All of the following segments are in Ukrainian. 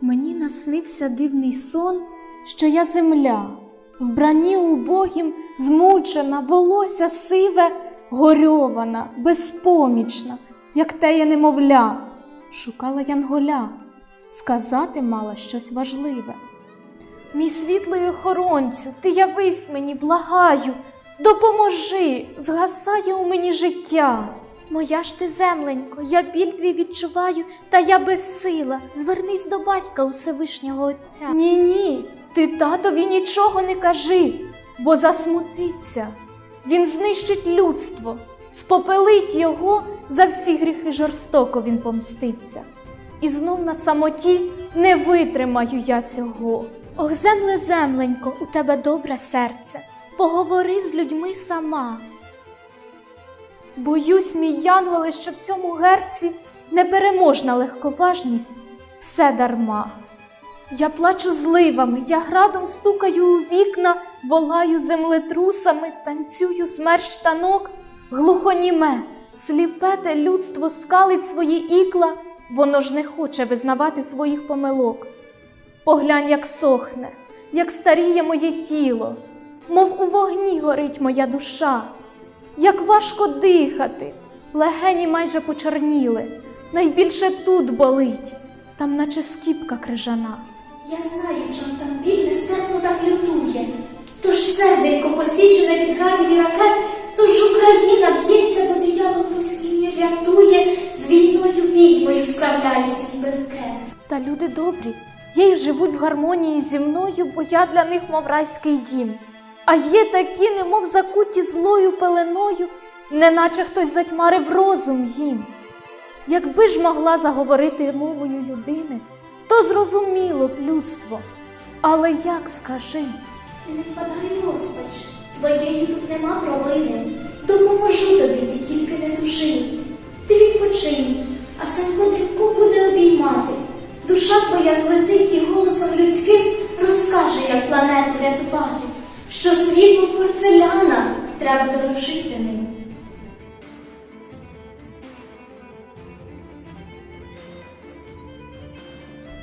Мені наснився дивний сон, що я земля, вбранні убогім, змучена, волосся сиве, горьована, безпомічна, як теє немовля. Шукала янголя, сказати мала щось важливе. Мій світлий охоронцю, ти явись мені, благаю, допоможи, згасає у мені життя. Моя ж ти земленько, я біль твій відчуваю, та я безсила. Звернись до батька Усевишнього Отця. Ні, ні, ти татові нічого не кажи, бо засмутиться. Він знищить людство, спопелить його, за всі гріхи жорстоко він помститься. І знов на самоті не витримаю я цього. Ох, земле, земленько, у тебе добре серце, поговори з людьми сама. Боюсь, мій янголе, що в цьому герці непереможна легковажність. Все дарма. Я плачу зливами, я градом стукаю у вікна, волаю землетрусами, танцюю смерть штанок, глухоніме, сліпе те людство скалить свої ікла, воно ж не хоче визнавати своїх помилок. Поглянь, як сохне, як старіє моє тіло, мов у вогні горить моя душа, як важко дихати, легені майже почорніли, найбільше тут болить, там наче скіпка крижана. Я знаю, чом там біль нестерпно так лютує. Тож серденько посічене під градів і ракет, тож Україна б'ється, бо диявол руський мір рятує, з війною відьмою справляє свій бенкет. Та люди добрі, є й живуть в гармонії зі мною, бо я для них, мов райський дім. А є такі, немов закуті злою пеленою, неначе хтось затьмарив розум їм. Якби ж могла заговорити мовою людини, то зрозуміло б людство. Але як скажи? Не впадай розпач, твоєї тут нема провини. Допоможу тобі, ти тільки не души. Ти відпочинь, а Санько дрібку буде обіймати. Душа твоя злетить і голосом людським розкаже, як планету рятувати, що світ мов порцеляна, треба дорожити ним.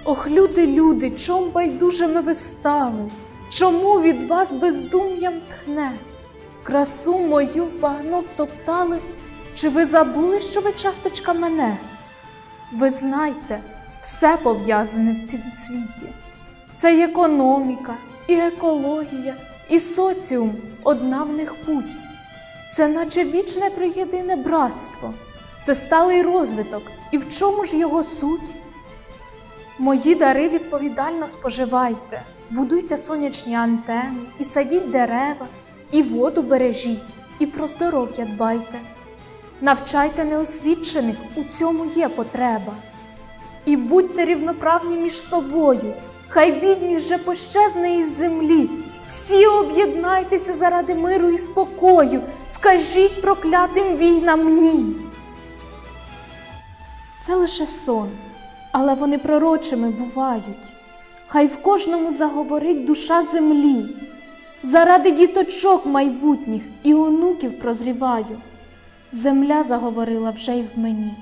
Ох, люди, люди, чом байдужими ви стали? Чому від вас бездум'ям тхне? Красу мою в багно втоптали, чи ви забули, що ви часточка мене? Ви знайте, все пов'язане в цьому світі. Це й економіка, і екологія, і соціум одна в них путь. Це наче вічне триєдине братство, це сталий розвиток. І в чому ж його суть? Мої дари відповідально споживайте, будуйте сонячні антени, і садіть дерева, і воду бережіть, і про здоров'я дбайте. Навчайте неосвідчених, у цьому є потреба. І будьте рівноправні між собою, хай бідність же пощезне із землі. Всі об'єднайтеся заради миру і спокою, скажіть проклятим війнам ні. Це лише сон, але вони пророчими бувають. Хай в кожному заговорить душа землі. Заради діточок майбутніх і онуків прозріваю. Земля заговорила вже й в мені.